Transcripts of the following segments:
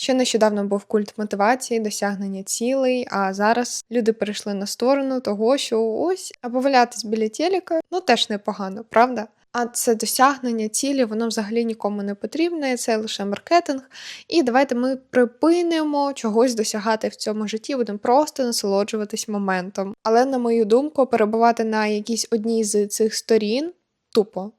Ще нещодавно був культ мотивації, досягнення цілей, а зараз люди перейшли на сторону того, що ось або валятись біля телека, ну теж непогано, правда? А це досягнення цілі, воно взагалі нікому не потрібне, це лише маркетинг. І давайте ми припинимо чогось досягати в цьому житті, будемо просто насолоджуватись моментом. Але, на мою думку, перебувати на якійсь одній з цих сторін тупо.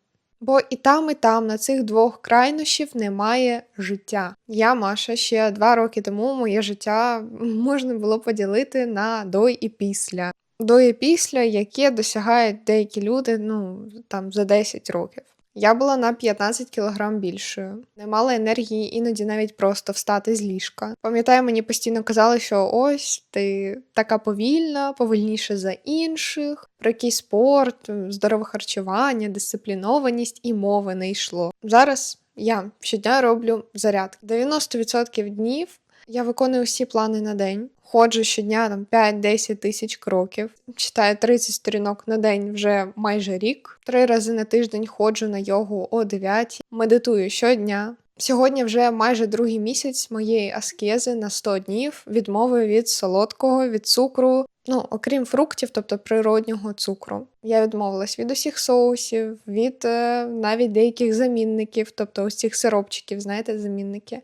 Бо і там, і там на цих двох крайнощів немає життя. Я, Маша, ще два роки тому моє життя можна було поділити на до і після. До і після, яке досягають деякі люди, ну там за 10 років. Я була на 15 кілограм більшою, не мала енергії іноді навіть просто встати з ліжка. Пам'ятаю, мені постійно казали, що ось ти така повільна, повільніше за інших, про якийсь спорт, здорове харчування, дисциплінованість і мови не йшло. Зараз я щодня роблю зарядки. 90% днів я виконую всі плани на день. Ходжу щодня там 5-10 тисяч кроків, читаю 30 сторінок на день вже майже рік. Три рази на тиждень ходжу на йогу о 9, медитую щодня. Сьогодні вже майже другий місяць моєї аскези на 100 днів відмови від солодкого, від цукру, ну окрім фруктів, тобто природнього цукру. Я відмовилась від усіх соусів, від е, навіть деяких замінників, тобто цих сиропчиків, знаєте, замінники.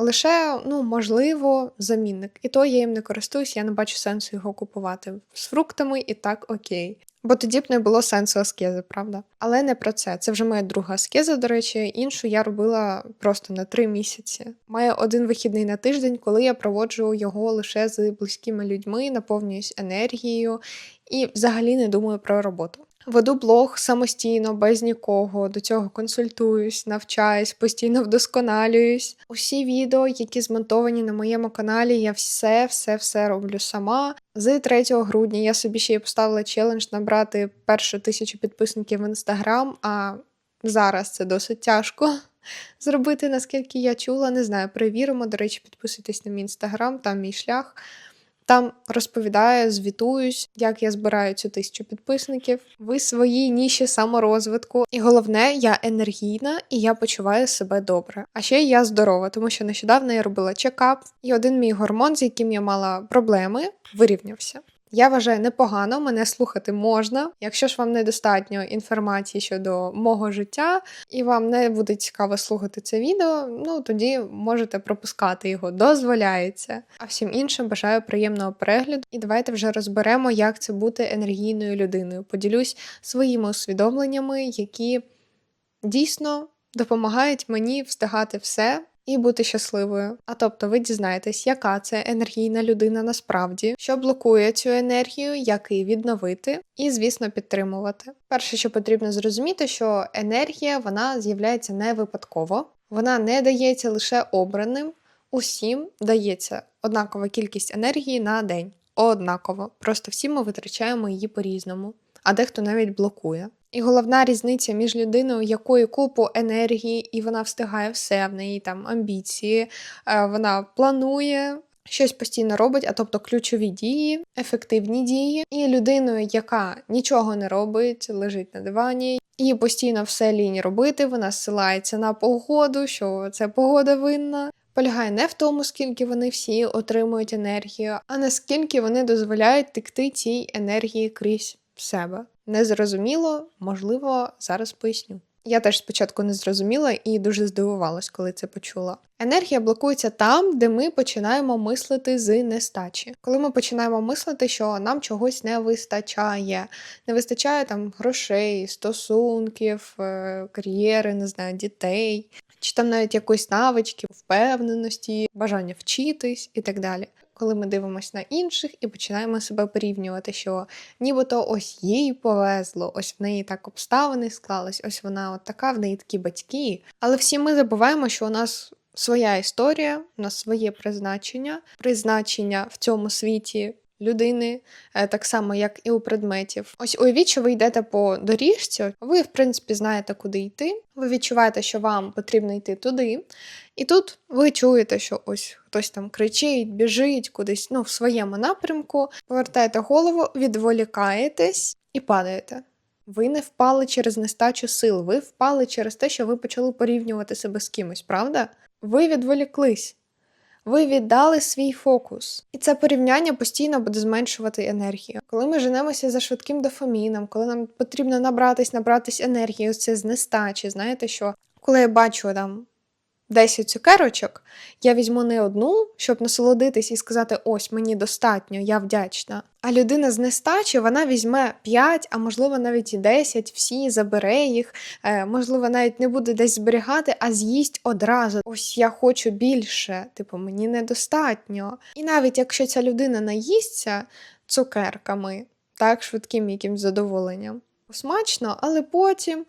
Лише, ну, можливо, замінник. І то я їм не користуюсь, я не бачу сенсу його купувати з фруктами і так окей. Бо тоді б не було сенсу аскези, правда? Але не про це. Це вже моя друга аскеза, до речі, іншу я робила просто на три місяці. Маю один вихідний на тиждень, коли я проводжу його лише з близькими людьми, наповнююсь енергією і взагалі не думаю про роботу. Веду блог самостійно, без нікого. До цього консультуюсь, навчаюсь, постійно вдосконалююсь. Усі відео, які змонтовані на моєму каналі, я все, все, все роблю сама. З 3 грудня я собі ще й поставила челендж набрати першу тисячу підписників в інстаграм. А зараз це досить тяжко зробити, наскільки я чула. Не знаю, перевіримо. До речі, підписуйтесь на мій інстаграм, там мій шлях. Там розповідаю, звітуюсь, як я збираю цю тисячу підписників Ви свої ніші саморозвитку. І головне, я енергійна і я почуваю себе добре. А ще я здорова, тому що нещодавно я робила чекап, і один мій гормон, з яким я мала проблеми, вирівнявся. Я вважаю непогано, мене слухати можна. Якщо ж вам недостатньо інформації щодо мого життя, і вам не буде цікаво слухати це відео, ну тоді можете пропускати його, дозволяється. А всім іншим бажаю приємного перегляду. І давайте вже розберемо, як це бути енергійною людиною. Поділюсь своїми усвідомленнями, які дійсно допомагають мені встигати все і бути щасливою. А тобто ви дізнаєтесь, яка це енергійна людина насправді, що блокує цю енергію, як її відновити, і, звісно, підтримувати. Перше, що потрібно зрозуміти, що енергія вона з'являється не випадково, вона не дається лише обраним, усім дається однакова кількість енергії на день. Однаково. Просто всі ми витрачаємо її по-різному, а дехто навіть блокує. І головна різниця між людиною, якою купу енергії, і вона встигає все, в неї там амбіції, е, вона планує. Щось постійно робить, а тобто ключові дії, ефективні дії, і людиною, яка нічого не робить, лежить на дивані, і постійно все лінь робити, вона ссилається на погоду, що це погода винна. Полягає не в тому, скільки вони всі отримують енергію, а наскільки вони дозволяють текти цій енергії крізь себе. Незрозуміло, можливо, зараз поясню. Я теж спочатку не зрозуміла і дуже здивувалась, коли це почула. Енергія блокується там, де ми починаємо мислити з нестачі. Коли ми починаємо мислити, що нам чогось не вистачає, не вистачає там грошей, стосунків, е, кар'єри, не знаю, дітей, чи там навіть якоїсь навички, впевненості, бажання вчитись і так далі коли ми дивимося на інших і починаємо себе порівнювати, що нібито ось їй повезло, ось в неї так обставини склались, ось вона от така, в неї такі батьки. Але всі ми забуваємо, що у нас. Своя історія, у нас своє призначення, призначення в цьому світі людини, е, так само, як і у предметів. Ось уявіть, що ви йдете по доріжці, ви, в принципі, знаєте, куди йти. Ви відчуваєте, що вам потрібно йти туди. І тут ви чуєте, що ось хтось там кричить, біжить кудись ну, в своєму напрямку, повертаєте голову, відволікаєтесь і падаєте. Ви не впали через нестачу сил, ви впали через те, що ви почали порівнювати себе з кимось, правда? Ви відволіклись. Ви віддали свій фокус, і це порівняння постійно буде зменшувати енергію. Коли ми женемося за швидким дофаміном, коли нам потрібно набратись, набратись енергії, це з нестачі. Знаєте що? Коли я бачу там 10 цукерочок, я візьму не одну, щоб насолодитись і сказати: ось мені достатньо, я вдячна. А людина з нестачі вона візьме 5, а можливо навіть і 10, всі забере їх, е, можливо, навіть не буде десь зберігати, а з'їсть одразу. Ось я хочу більше, типу, мені недостатньо. І навіть якщо ця людина наїсться цукерками, так, швидким якимсь задоволенням, смачно, але потім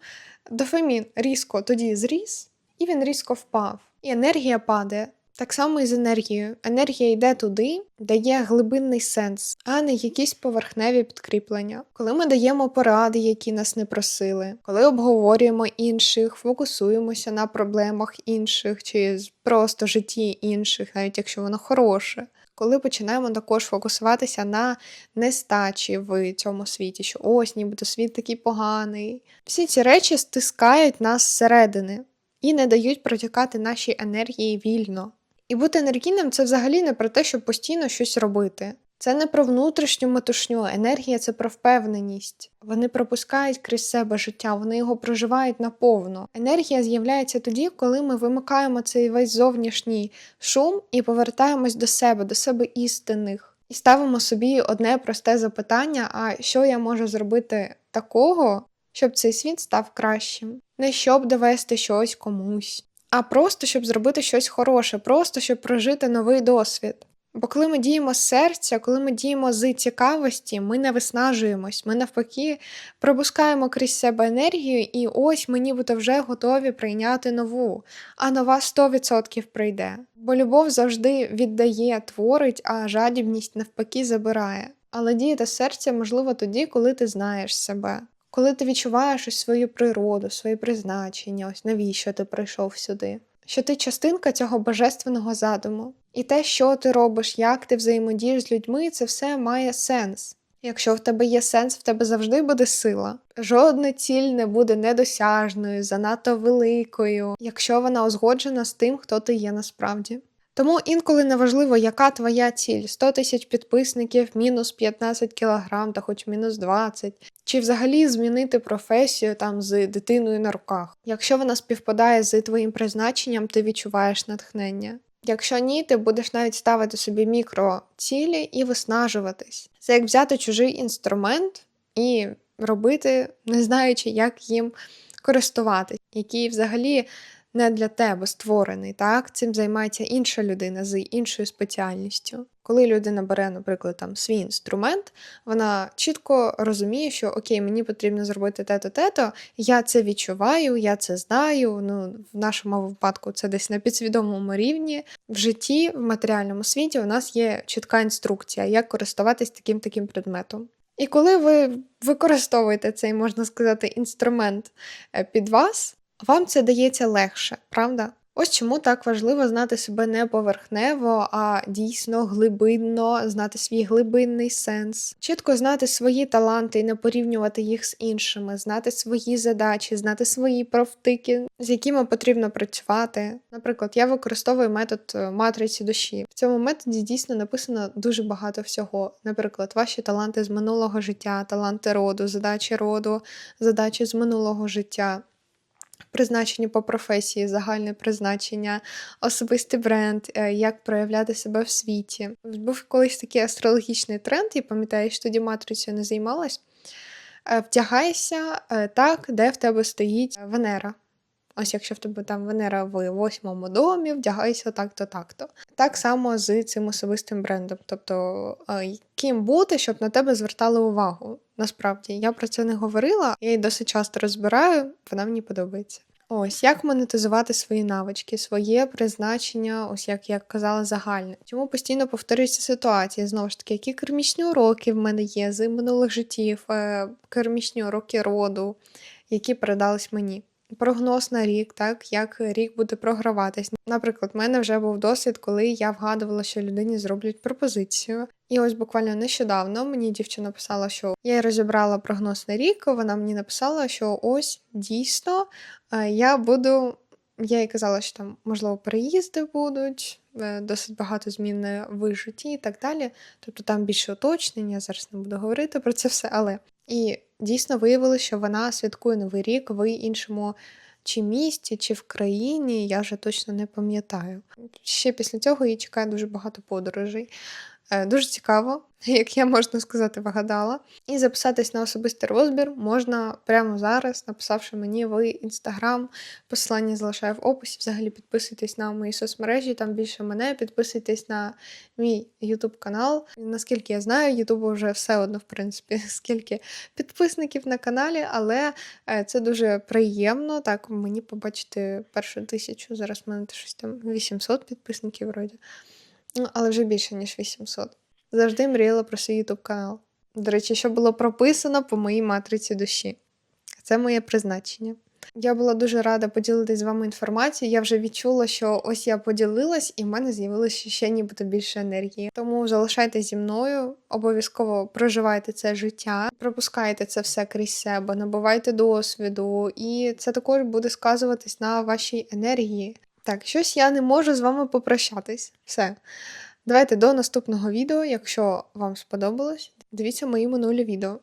дофамін різко тоді зріс, і він різко впав. І енергія падає. Так само і з енергією. Енергія йде туди, де є глибинний сенс, а не якісь поверхневі підкріплення. Коли ми даємо поради, які нас не просили, коли обговорюємо інших, фокусуємося на проблемах інших чи просто житті інших, навіть якщо воно хороше. Коли починаємо також фокусуватися на нестачі в цьому світі, що ось нібито світ такий поганий. Всі ці речі стискають нас зсередини і не дають протікати нашій енергії вільно. І бути енергійним це взагалі не про те, щоб постійно щось робити. Це не про внутрішню метушню, енергія це про впевненість. Вони пропускають крізь себе життя, вони його проживають наповно. Енергія з'являється тоді, коли ми вимикаємо цей весь зовнішній шум і повертаємось до себе, до себе істинних. І ставимо собі одне просте запитання: а що я можу зробити такого, щоб цей світ став кращим? Не щоб довести щось комусь, а просто щоб зробити щось хороше, просто щоб прожити новий досвід. Бо коли ми діємо з серця, коли ми діємо з цікавості, ми не виснажуємось, ми навпаки пропускаємо крізь себе енергію, і ось ми нібито вже готові прийняти нову, а нова 100% прийде. Бо любов завжди віддає, творить, а жадібність навпаки забирає. Але діяти серця можливо тоді, коли ти знаєш себе, коли ти відчуваєш ось свою природу, своє призначення, ось навіщо ти прийшов сюди. Що ти частинка цього божественного задуму. І те, що ти робиш, як ти взаємодієш з людьми, це все має сенс. Якщо в тебе є сенс, в тебе завжди буде сила. Жодна ціль не буде недосяжною, занадто великою, якщо вона узгоджена з тим, хто ти є насправді. Тому інколи неважливо, яка твоя ціль: 100 тисяч підписників, мінус 15 кілограм та хоч мінус 20, чи взагалі змінити професію там з дитиною на руках. Якщо вона співпадає з твоїм призначенням, ти відчуваєш натхнення. Якщо ні, ти будеш навіть ставити собі мікроцілі і виснажуватись. Це як взяти чужий інструмент і робити, не знаючи, як їм користуватись, який взагалі не для тебе створений. Так, цим займається інша людина з іншою спеціальністю. Коли людина бере, наприклад, там свій інструмент, вона чітко розуміє, що окей, мені потрібно зробити те-то, те-то, я це відчуваю, я це знаю. Ну, в нашому випадку це десь на підсвідомому рівні. В житті, в матеріальному світі, у нас є чітка інструкція, як користуватись таким таким предметом. І коли ви використовуєте цей, можна сказати, інструмент е, під вас, вам це дається легше, правда? Ось чому так важливо знати себе не поверхнево, а дійсно глибинно, знати свій глибинний сенс, чітко знати свої таланти і не порівнювати їх з іншими, знати свої задачі, знати свої провтики, з якими потрібно працювати. Наприклад, я використовую метод е, матриці душі. В цьому методі дійсно написано дуже багато всього. Наприклад, ваші таланти з минулого життя, таланти роду, задачі роду, задачі з минулого життя. Призначення по професії, загальне призначення, особистий бренд, е, як проявляти себе в світі. Був колись такий астрологічний тренд, я пам'ятаю, що тоді матрицею не займалась. Е, Вдягайся е, так, де в тебе стоїть Венера. Ось якщо в тебе там Венера в восьмому домі, вдягайся так-то, так-то. Так само з цим особистим брендом. Тобто, е, ким бути, щоб на тебе звертали увагу. Насправді, я про це не говорила, я її досить часто розбираю, вона мені подобається. Ось як монетизувати свої навички, своє призначення, ось як я казала, загальне. Чому постійно повторюється ситуація? Знову ж таки, які кармічні уроки в мене є з минулих життів, е, кармічні уроки роду, які передались мені. Прогноз на рік, так як рік буде програватись. Наприклад, в мене вже був досвід, коли я вгадувала, що людині зроблять пропозицію. І ось буквально нещодавно мені дівчина написала, що я розібрала прогноз на рік. Вона мені написала, що ось дійсно е, я буду Я їй казала, що там, можливо, переїзди будуть, е, досить багато змін в житті і так далі. Тобто там більше уточнення, зараз не буду говорити про це все, але і дійсно виявилося, що вона святкує Новий рік в іншому чи місті, чи в країні, я вже точно не пам'ятаю. Ще після цього її чекає дуже багато подорожей. Е, Дуже цікаво, як я можна сказати, вигадала. І записатись на особистий розбір можна прямо зараз, написавши мені в інстаграм. Посилання залишаю в описі. Взагалі підписуйтесь на мої соцмережі, там більше мене. Підписуйтесь на мій Ютуб канал. Наскільки я знаю, Ютубу вже все одно, в принципі, скільки підписників на каналі, але е, це дуже приємно. Так, мені побачити першу тисячу. Зараз в мене щось там 800 підписників вроді. Ну, але вже більше, ніж 800. Завжди мріяла про свій YouTube канал. До речі, що було прописано по моїй матриці душі. Це моє призначення. Я була дуже рада поділитися з вами інформацією. Я вже відчула, що ось я поділилась, і в мене з'явилося ще нібито більше енергії. Тому залишайтесь зі мною, обов'язково проживайте це життя, пропускайте це все крізь себе, набувайте досвіду, і це також буде сказуватись на вашій енергії. Так, щось я не можу з вами попрощатись. Все. Давайте до наступного відео. Якщо вам сподобалось, дивіться мої минулі відео.